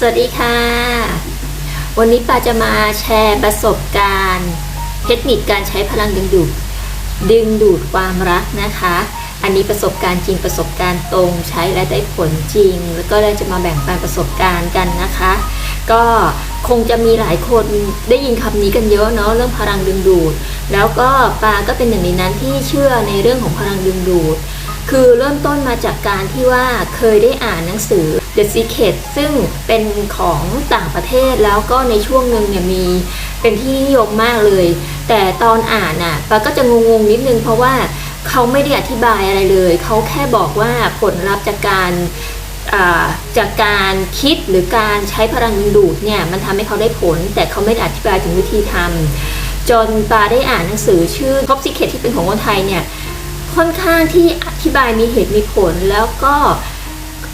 สวัสดีค่ะ วันนี้ปาจะมาแชร์ประสบการณ์ เทคนิคการใช้พลังดึงดูดดึงดูดความรักนะคะ อันนี้ประสบการณ์จริงประสบการณ์ตรงใช้และได้ผลจริง แล้วก็ได้จะมาแบ่งปันประสบการณ์กันนะคะ ก็คงจะมีหลายคนได้ยินคำนี้กันเยอะเนาะเรื่องพลังดึงดูด แล้วก็ปาก็เป็นหนึ่งในนั้นที่เชื่อในเรื่องของพลังดึงดูด คือเริ่มต้นมาจากการที่ว่าเคยได้อ่านหนังสือ The Secret ซึ่งเป็นของต่างประเทศแล้วก็ในช่วงหนึ่งเนี่ยมีเป็นที่นิยมมากเลย แต่ตอนอ่านน่ะปาก็จะงงๆนิดนึงเพราะว่าเขาไม่ได้อธิบายอะไรเลย เขาแค่บอกว่าผลลัพธ์จากการอ่าจากการคิดหรือการใช้พลังดึงดูดเนี่ยมันทำให้เขาได้ผล แต่เขาไม่ได้อธิบายถึงวิธีทำจนปาได้อ่านหนังสือชื่อ Top Secret ที่เป็นของคนไทยเนี่ย ค่อนข้างที่อธิบายมีเหตุมีผลแล้วก็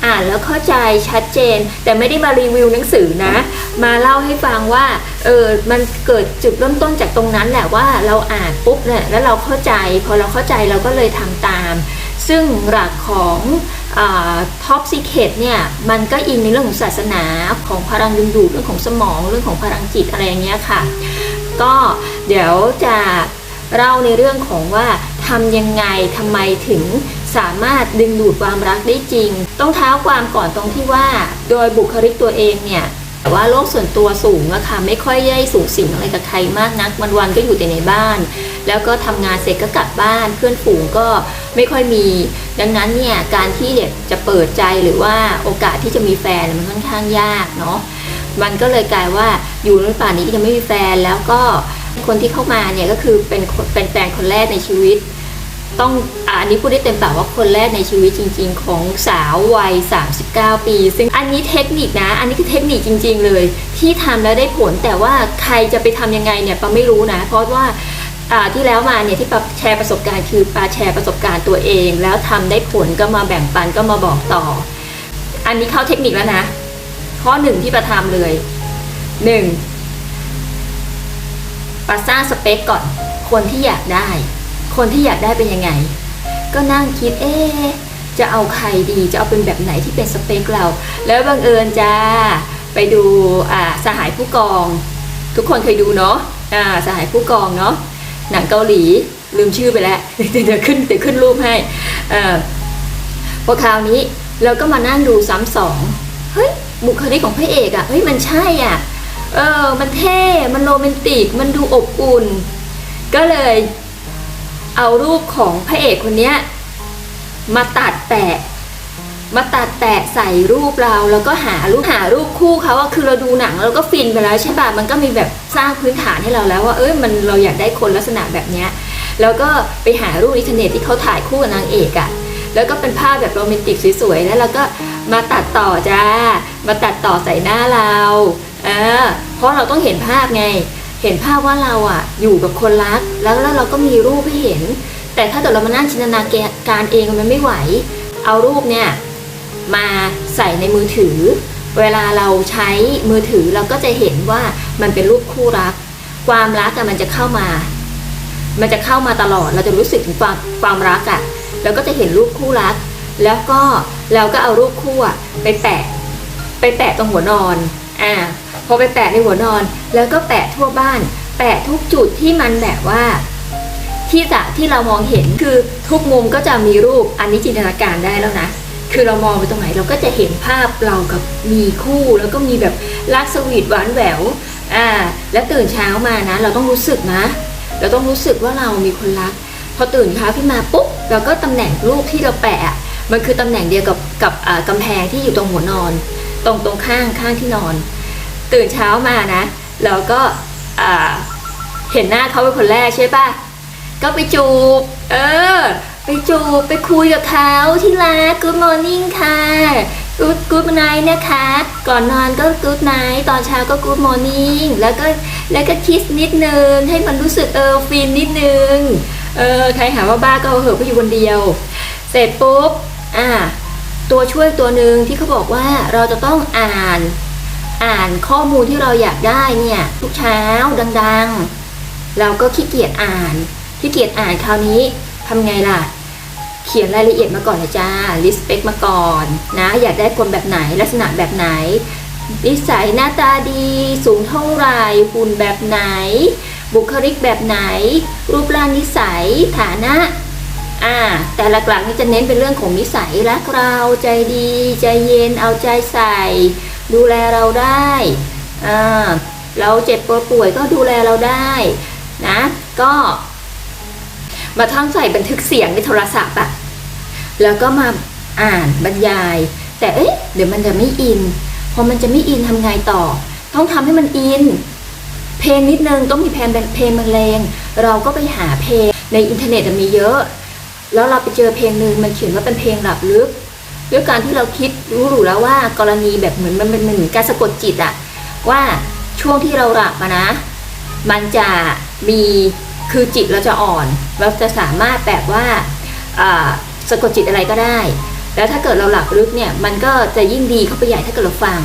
อ่านแล้วเข้าใจชัดเจน แต่ไม่ได้มารีวิวหนังสือนะ มาเล่าให้ฟังว่าเออมันเกิดจุดเริ่มต้นจากตรงนั้นแหละว่าเราอ่านปุ๊บเนี่ยแล้วเราเข้าใจ พอเราเข้าใจเราก็เลยทำตาม ซึ่งหลักของท็อปซีเคทเนี่ยมันก็อิงในเรื่องของศาสนาของพลังดึงดูดเรื่องของสมองเรื่องของพลังจิตอะไรอย่างเงี้ยค่ะ ก็เดี๋ยวจะเล่าในเรื่องของว่าำยังไงทำไมถึงสามารถดึงดูดความรักได้จริง ต้องเท้าความก่อนตรงที่ว่า โดยบุคลิกตัวเองเนี่ยแต่ว่าโลกส่วนตัวสูงอะค่ะไม่ค่อยได้สูงสิงอะไรกับใครมากนักวันวันก็อยู่แต่ในบ้าน แล้วก็ทำงานเสร็จก็กลับบ้าน เพื่อนฝูงก็ไม่ค่อยมี ดังนั้นเนี่ยการที่เด็กจะเปิดใจหรือว่าโอกาสที่จะมีแฟนมันค่อนข้างยากเนาะมันก็เลยกลายว่าอยู่ในป่านี้ยังไม่มีแฟนแล้วก็คนที่เข้ามาเนี่ยก็คือเป็นเป็นแฟนคนแรกในชีวิต ต้องอันนี้พูดได้เต็มปากว่าคนแรกในชีวิตจริง ๆ ของสาววัย 39 ปี ซึ่งอันนี้เทคนิคนะ อันนี้คือเทคนิคจริง ๆ เลย ที่ทำแล้วได้ผลแต่ว่าใครจะไปทำยังไงเนี่ยปาไม่รู้นะ เพราะว่าที่แล้วมาเนี่ยที่ปาแชร์ประสบการณ์คือปาแชร์ประสบการณ์ตัวเอง แล้วทำได้ผลก็มาแบ่งปันก็มาบอกต่อ อันนี้เข้าเทคนิคแล้วนะ ข้อหนึ่งที่ประทำเลยหนึ่งปาสร้างสเปคก่อนคนที่อยากได้ คนที่อยากได้เป็นยังไง ก็นั่งคิดเอ๊จะเอาใครดีจะเอาเป็นแบบไหนที่เป็นสเปคเรา แล้วบังเอิญจ้าไปดูอ่าสหายผู้กอง ทุกคนเคยดูเนาะอ่าสหายผู้กองเนาะหนังเกาหลีลืมชื่อไปแล้วเดี๋ยวขึ้นเดี๋ยวขึ้นรูปให้อ่อพอคราวนี้เราก็มานั่งดูซ้ำสองเฮ้ยบุคลิกของพระเอกอะ่ะเฮ้ยมันใช่อะเออมันเท่ มันโรแมนติก มันดูอบอุ่น ก็เลย เอารูปของพระเอกคนเนี้ยมาตัดแปะมาตัดแปะใส่รูปเราแล้วก็หารูปหารูปคู่เขาอะคือเราดูหนังแล้วก็ฟินไปแล้วใช่ป่ะมันก็มีแบบสร้างพื้นฐานให้เราแล้วว่าเอ้ยมันเราอยากได้คนลักษณะแบบเนี้ยแล้วก็ไปหารูปอินเทอร์เน็ตที่เขาถ่ายคู่กับนางเอกอะแล้วก็เป็นภาพแบบโรแมนติกสวยๆแล้วเราก็มาตัดต่อจ้ามาตัดต่อใส่หน้าเราเออเพราะเราต้องเห็นภาพไง เห็นภาพว่าเราอะอยู่กับคนรัก แล้วแล้วเราก็มีรูปให้เห็น แต่ถ้าเกิดเรามานั่งจินตนาการเองมันไม่ไหว เอารูปเนี่ยมาใส่ในมือถือ เวลาเราใช้มือถือเราก็จะเห็นว่ามันเป็นรูปคู่รัก ความรักอะมันจะเข้ามา มันจะเข้ามาตลอดเราจะรู้สึกถึงความความรักอะ่ะแล้วก็จะเห็นรูปคู่รัก แล้วก็เราก็เอารูปคู่อะไปแปะไปแปะตรงหัวนอนอ่า พอไปแปะในหัวนอน แล้วก็แปะทั่วบ้าน แปะทุกจุดที่มันแบบว่าที่จะที่เรามองเห็นคือทุกมุมก็จะมีรูปอันนี้จินตนาการได้แล้วนะ คือเรามองไปตรงไหนเราก็จะเห็นภาพเรากับมีคู่แล้วก็มีแบบรักสวีทหวานแหววอ่าแล้วตื่นเช้ามานะ เราต้องรู้สึกนะ เราต้องรู้สึกว่าเรามีคนรัก พอตื่นเช้าขึ้นมาปุ๊บเราก็ตำแหน่งรูปที่เราแปะ มันคือตำแหน่งเดียวกับกับกำแพงที่อยู่ตรงหัวนอน ตรงตรงข้างข้างที่นอน ตื่นเช้ามานะเราก็เห็นหน้าเขาเป็นคนแรกใช่ปะก็ไปจูบ เออ ไปจูบ ไปคุยกับเขาที่รัก Good morning ค่ะ Good Good night นะคะ ก่อนนอนก็ Good night ตอนเช้าก็ Good morning แล้วก็แล้วก็คิสนิดนึง ให้มันรู้สึกเออฟินนิดนึง เออ ใครหาว่าบ้าก็เหอะเพราะอยู่คนเดียว เสร็จปุ๊บ อ่า ตัวช่วยตัวหนึ่งที่เขาบอกว่าเราจะต้องอ่าน อ่านข้อมูลที่เราอยากได้เนี่ยทุกเช้าดังๆ เราก็ขี้เกียจอ่านขี้เกียจอ่านคราวนี้ทำไงล่ะ เขียนรายละเอียดมาก่อนเลยจ้าลิสเปคมาก่อนนะอยากได้คนแบบไหนลักษณะแบบไหนนิสัยหน้าตาดีสูงเท่าไหร่หุ่นแบบไหน บุคลิกแบบไหน รูปร่างนิสัยฐานะอ่าแต่หลักๆนี่จะเน้นเป็นเรื่องของนิสัยรักเราใจดี ใจเย็นเอาใจใส่ ดูแลเราได้อ่าเราเจ็บปวดป่วยก็ดูแลเราได้นะ ก็มาท่องใส่บันทึกเสียงในโทรศัพท์อะแล้วก็มาอ่านบรรยาย แต่เอ๊ะเดี๋ยวมันจะไม่อิน พอมันจะไม่อินทำไงต่อ ต้องทำให้มันอิน เพลงนิดนึงต้องมีเพลงเพลงบรรเลงเราก็ไปหาเพลงในอินเทอร์เน็ตมีเยอะ แล้วเราไปเจอเพลงหนึ่งมันเขียนว่าเป็นเพลงหลับลึก ด้วยการที่เราคิดรู้หรูแล้วว่ากรณีแบบเหมือนมันเป็นเหมือนการสะกดจิตอะว่าช่วงที่เราหลับนะ มันจะมีคือจิตเราจะอ่อน เราจะสามารถแบบว่าสะกดจิตอะไรก็ได้ แล้วถ้าเกิดเราหลับลึกเนี่ยมันก็จะยิ่งดีเข้าไปใหญ่ถ้าเกิดเราฟัง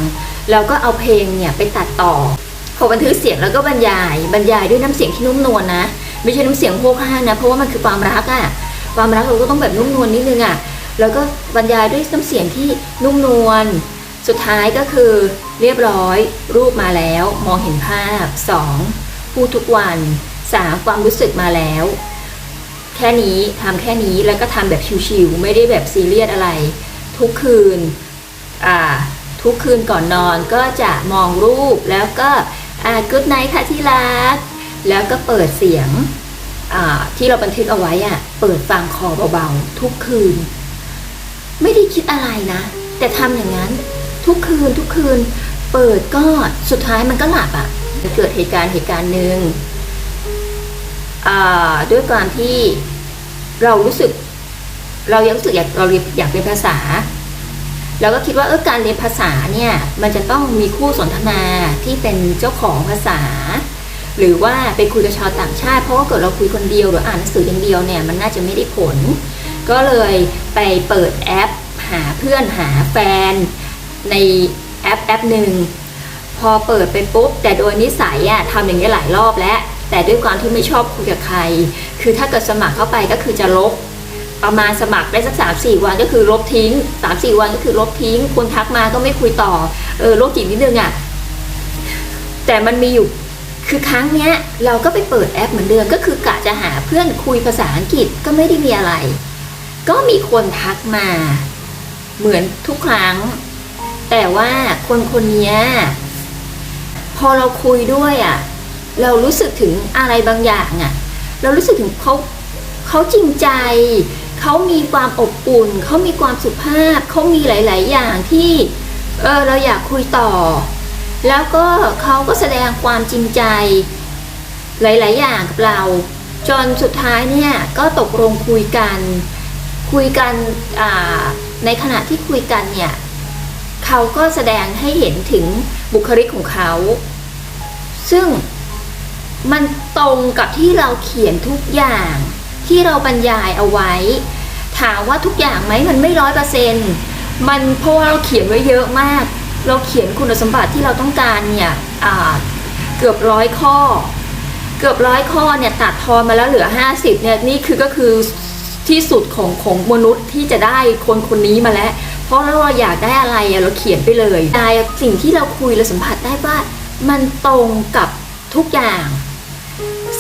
เราก็เอาเพลงเนี่ยไปตัดต่อพอบันทึกเสียงแล้วก็บรรยายบรรยายด้วยน้ำเสียงที่นุ่มนวลนะ ไม่ใช่น้ำเสียงโฮกห้างนะ เพราะว่ามันคือความรักอะความรักเราก็ต้องแบบนุ่มนวลนิดนึงอะ แล้วก็บรรยายด้วยน้ำเสียงที่นุ่มนวล สุดท้ายก็คือเรียบร้อย รูปมาแล้ว มองเห็นภาพ 2. พูดทุกวัน 3. ความรู้สึกมาแล้ว แค่นี้ทำแค่นี้แล้วก็ทำแบบชิวๆไม่ได้แบบซีเรียสอะไร ทุกคืนอ่าทุกคืนก่อนนอนก็จะมองรูปแล้วก็อ่ากุ๊ดไนท์ค่ะที่รัก แล้วก็เปิดเสียงอ่าที่เราบันทึกเอาไว้อะเปิดฟังคอเบาๆ ทุกคืน ไม่ได้คิดอะไรนะ แต่ทำอย่างนั้นทุกคืนทุกคืน เปิดก็สุดท้ายมันก็หลับอะ่ะเกิดเหตุการณ์เหตุการณ์หนึ่งด้วยการที่เรารู้สึก เรายังรู้สึกอยากเราอยากเรียนภาษาเราก็คิดว่าเออการเรียนภาษาเนี่ยมันจะต้องมีคู่สนทนาที่เป็นเจ้าของภาษา หรือว่าไปคุยกับชาวต่างชาติ เพราะว่าเกิดเราคุยคนเดียวหรืออ่านหนังสืออย่างเดียวเนี่ยมันน่าจะไม่ได้ผล ก็เลยไปเปิดแอป หาเพื่อนหาแฟน ในแอปแอปหนึ่งพอเปิดไปปุ๊บ แต่โดยนิสัยอะทำอย่างนี้หลายรอบแล้ว แต่ด้วยความที่ไม่ชอบคุยกับใคร คือถ้าเกิดสมัครเข้าไปก็คือจะลบ ประมาณสมัครได้สักสามสี่วันก็คือลบทิ้งสามสี่วันก็คือลบทิ้ง คนทักมาก็ไม่คุยต่อเออโรคจิตนิดนึงอะแต่มันมีอยู่คือครั้งเนี้ยเราก็ไปเปิดแอปเหมือนเดิมก็คือกะจะหาเพื่อนคุยภาษาอังกฤษก็ไม่ได้มีอะไร ก็มีคนทักมา เหมือนทุกครั้ง แต่ว่าคนคนนี้พอเราคุยด้วยอะ่ะ เรารู้สึกถึงอะไรบางอย่างอะ่ะ เรารู้สึกถึงเขาเขาจริงใจ เขามีความอบอุ่น เขามีความสุภาพ เขามีหลาย ๆ อย่างที่เออเราอยากคุยต่อ แล้วก็เขาก็แสดงความจริงใจ หลาย ๆ อย่างกับเรา จนสุดท้ายเนี่ยก็ตกลงคุยกัน คุยกันในขณะที่คุยกันเนี่ยเขาก็แสดงให้เห็นถึงบุคลิกของเขา ซึ่งมันตรงกับที่เราเขียนทุกอย่างที่เราบรรยายเอาไว้ ถามว่าทุกอย่างไหมมันไม่ร้อยเปอร์เซ็นต์มันเพราะว่าเราเขียนไว้เยอะมาก เราเขียนคุณสมบัติที่เราต้องการเนี่ยเกือบร้อยข้อ เกือบร้อยข้อเนี่ยตัดทอนมาแล้วเหลือ 50เนี่ยนี่คือก็คือ ที่สุดของของมนุษย์ที่จะได้คนคนนี้มาแล้ว เพราะเราอยากได้อะไรเราเขียนไปเลยได้สิ่งที่เราคุยเราสัมผัสได้ว่ามันตรงกับทุกอย่าง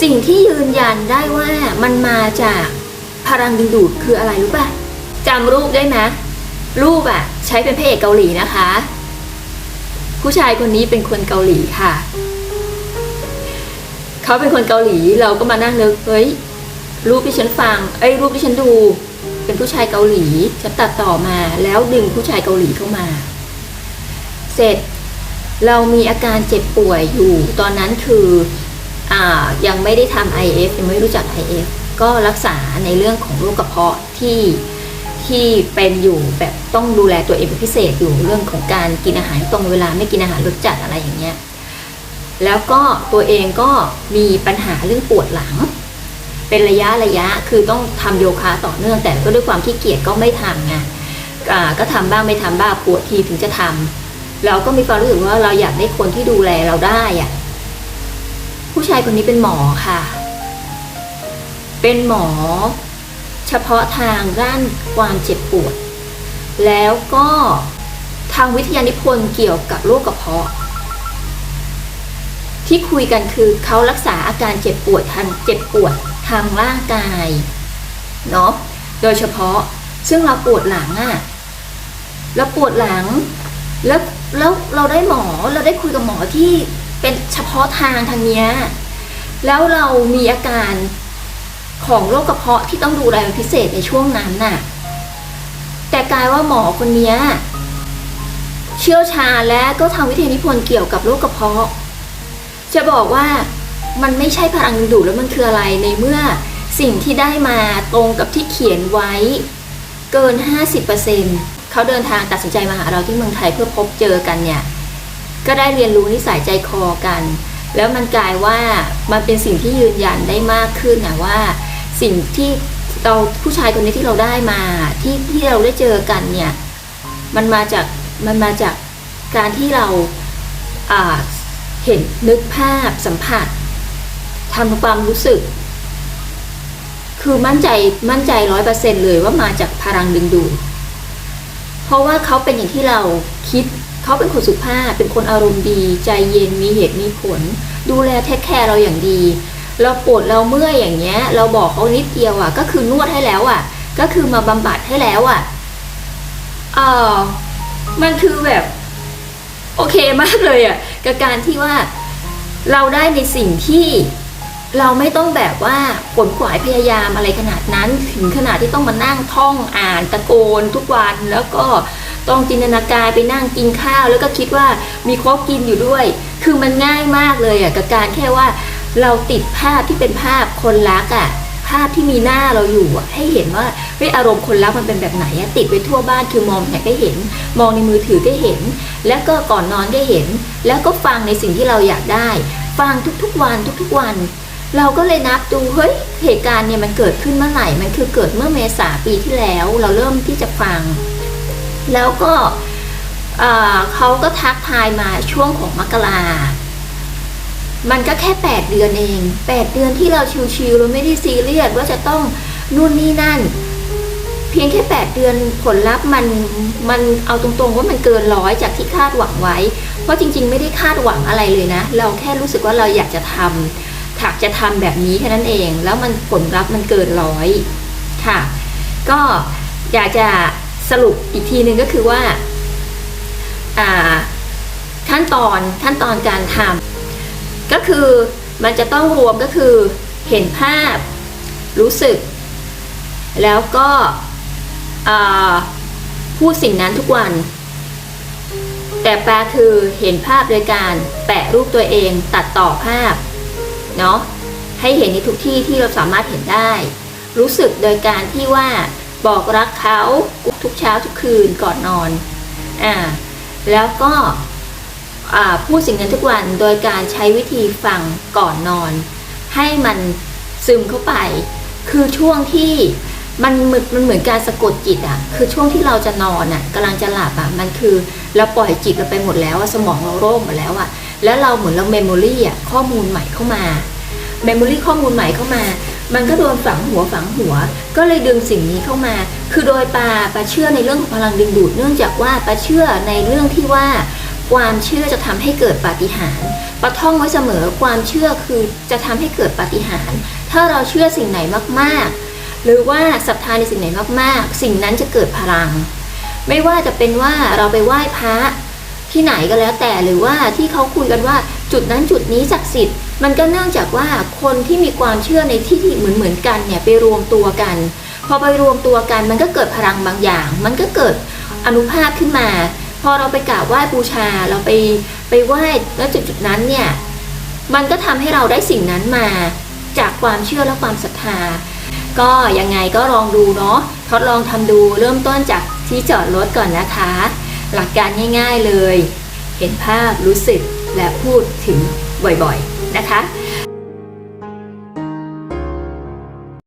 สิ่งที่ยืนยันได้ว่ามันมาจากพลังดึงดูดคืออะไรรู้ป่ะจำรูปได้ไหมรูปอะใช้เป็นพระเอกเกาหลีนะคะ ผู้ชายคนนี้เป็นคนเกาหลีค่ะ เขาเป็นคนเกาหลีเราก็มานั่งนึกเฮ้ย รูปที่ฉันฟังไอ้รูปที่ฉันดู เป็นผู้ชายเกาหลีฉันตัดต่อมาแล้วดึงผู้ชายเกาหลีเข้ามา เสร็จเรามีอาการเจ็บป่วยอยู่ ตอนนั้นคืออ่ยังไม่ได้ทำ IF ยังไม่รู้จัก IF ก็รักษาในเรื่องของโรคกระเพาะที่ที่เป็นอยู่แบบต้องดูแลตัวเองเป็นพิเศษอยู่เรื่องของการกินอาหารตรงเวลาไม่กินอาหารรสจัดอะไรอย่างเงี้ยแล้วก็ตัวเองก็มีปัญหาเรื่องปวดหลัง เป็นระยะระยะคือต้องทำโยคะต่อเนื่องแต่ก็ด้วยความขี้เกียจก็ไม่ทำไงก็ทำบ้างไม่ทำบ้างปวดทีถึงจะทำเราก็มีความรู้สึกว่าเราอยากได้คนที่ดูแลเราได้อะผู้ชายคนนี้เป็นหมอค่ะ เป็นหมอ เฉพาะทางด้านความเจ็บปวด แล้วก็ทางวิทยานิพนธ์เกี่ยวกับโรคกระเพาะ ที่คุยกันคือเขารักษาอาการเจ็บปวดทางเจ็บปวด ทางร่างกายเนาะโดยเฉพาะซึ่งเราปวดหลังอะแล้วปวดหลังแล้วแล้วเราได้หมอเราได้คุยกับหมอที่เป็นเฉพาะทางทางเนี้ยแล้วเรามีอาการของโรคกระเพาะที่ต้องดูแลพิเศษในช่วงนั้นน่ะ แต่กลายว่าหมอคนเนี้ยเชี่ยวชาญและก็ทำวิทยานิพนธ์เกี่ยวกับโรคกระเพาะ จะบอกว่า มันไม่ใช่พลังดึงดูดแล้วมันคืออะไรในเมื่อสิ่งที่ได้มาตรงกับที่เขียนไว้เกิน 50%เขาเดินทางตัดสินใจมาหาเราที่เมืองไทยเพื่อพบเจอกันเนี่ย ก็ได้เรียนรู้นิสัยใจคอกัน แล้วมันกลายว่ามันเป็นสิ่งที่ยืนยันได้มากขึ้นนะว่า สิ่งที่เราผู้ชายคนนี้ที่เราได้มาที่ที่เราได้เจอกันเนี่ย มันมาจากมันมาจากการที่เราเห็นนึกภาพสัมผัส ทำความรู้สึก คือมั่นใจมั่นใจร้อยเปอร์เซ็นเลยว่ามาจากพลังดึงดูดเพราะว่าเขาเป็นอย่างที่เราคิดเขาเป็นคนสุภาพเป็นคนอารมณ์ดี ใจเย็นมีเหตุมีผล ดูแลเทคแคร์เราอย่างดี เราปวดเราเมื่อยอย่างเงี้ย เราบอกเขานิดเดียวอะ ก็คือนวดให้แล้วอะ ก็คือมาบำบัดให้แล้วอะเออมันคือแบบโอเคมากเลยอะกับการที่ว่าเราได้ในสิ่งที่ เราไม่ต้องแบบว่าขนขวายพยายามอะไรขนาดนั้น ถึงขนาดที่ต้องมานั่งท่องอ่านตะโกนทุกวันแล้วก็ต้องจินตนาการไปนั่งกินข้าว แล้วก็คิดว่ามีครกกินอยู่ด้วย คือมันง่ายมากเลยอะกับการแค่ว่าเราติดภาพที่เป็นภาพคนรักอะภาพที่มีหน้าเราอยู่อะให้เห็นว่าเฮ้ยอารมณ์คนรักมันเป็นแบบไหนติดไว้ทั่วบ้านคือมองไหนก็เห็น มองในมือถือก็เห็น แล้วก็ก่อนนอนก็เห็น แล้วก็ฟังในสิ่งที่เราอยากได้ ฟังทุกๆวันทุกๆวัน เราก็เลยนับดูเฮ้ยเหตุการณ์เนี่ยมันเกิดขึ้นเมื่อไหร่ มันคือเกิดเมื่อเมษาปีที่แล้ว เราเริ่มที่จะฟัง แล้วก็เขาก็ทักทายมาช่วงของมกรามันก็แค่ 8 เดือนเอง 8 เดือนที่เราชิวๆเราไม่ได้ซีเรียสว่าจะต้องนู่นนี่นั่น เพียงแค่ 8 เดือนผลลัพธ์มันมันเอาตรงๆว่ามันเกินร้อยจากที่คาดหวังไว้ เพราะจริง ๆ ไม่ได้คาดหวังอะไรเลยนะ เราแค่รู้สึกว่าเราอยากจะทำ ถักจะทำแบบนี้แค่นั้นเอง แล้วมันผลลัพธ์มันเกินร้อยค่ะ ก็อยากจะสรุปอีกทีหนึ่งก็คือว่าขั้นตอนขั้นตอนการทำก็คือมันจะต้องรวมก็คือเห็นภาพรู้สึก แล้วก็พูดสิ่งนั้นทุกวัน แต่แปลคือเห็นภาพโดยการแปะรูปตัวเองตัดต่อภาพ เนาะให้เห็นในทุกที่ที่เราสามารถเห็นได้ รู้สึกโดยการที่ว่าบอกรักเขาทุกเช้าทุกคืนก่อนนอนอ่าแล้วก็พูดสิ่งนั้นทุกวันโดยการใช้วิธีฟังก่อนนอน ให้มันซึมเข้าไป คือช่วงที่มันมันเหมือนการสะกดจิตอะคือช่วงที่เราจะนอนอะกำลังจะหลับอะมันคือเราปล่อยจิตเราไปหมดแล้วอะสมองเราโล่งหมดแล้วอะ แล้วเราเหมือนเราเมมโมรี่อะข้อมูลใหม่เข้ามาเมมโมรี่ข้อมูลใหม่เข้ามา มันก็โดนฝังหัวฝังหัว ก็เลยดึงสิ่งนี้เข้ามา คือโดยปาปาเชื่อในเรื่องของพลังดึงดูด เนื่องจากว่าปาเชื่อในเรื่องที่ว่า ความเชื่อจะทำให้เกิดปาฏิหาริย์ปาท่องไว้เสมอความเชื่อคือจะทำให้เกิดปาฏิหาริย์ถ้าเราเชื่อสิ่งไหนมากๆ หรือว่าศรัทธาในสิ่งไหนมากๆ สิ่งนั้นจะเกิดพลัง ไม่ว่าจะเป็นว่าเราไปไหว้พระ ที่ไหนก็แล้วแต่หรือว่าที่เขาคุยกันว่าจุดนั้นจุดนี้ศักดิ์สิทธิ์มันก็เนื่องจากว่าคนที่มีความเชื่อในที่ที่เหมือนเหมือนกันเนี่ยไปรวมตัวกัน พอไปรวมตัวกันมันก็เกิดพลังบางอย่าง มันก็เกิดอนุภาพขึ้นมา พอเราไปกราบไหว้บูชาเราไปไปไหว้แล้วจุดจุดนั้นเนี่ยมันก็ทำให้เราได้สิ่งนั้นมาจากความเชื่อและความศรัทธา ก็ยังไงก็ลองดูเนาะทดลองทำดูเริ่มต้นจากที่จอดรถก่อนนะคะ หลักการง่าย ๆเลย เห็นภาพรู้สึกและพูดถึงบ่อยๆนะคะ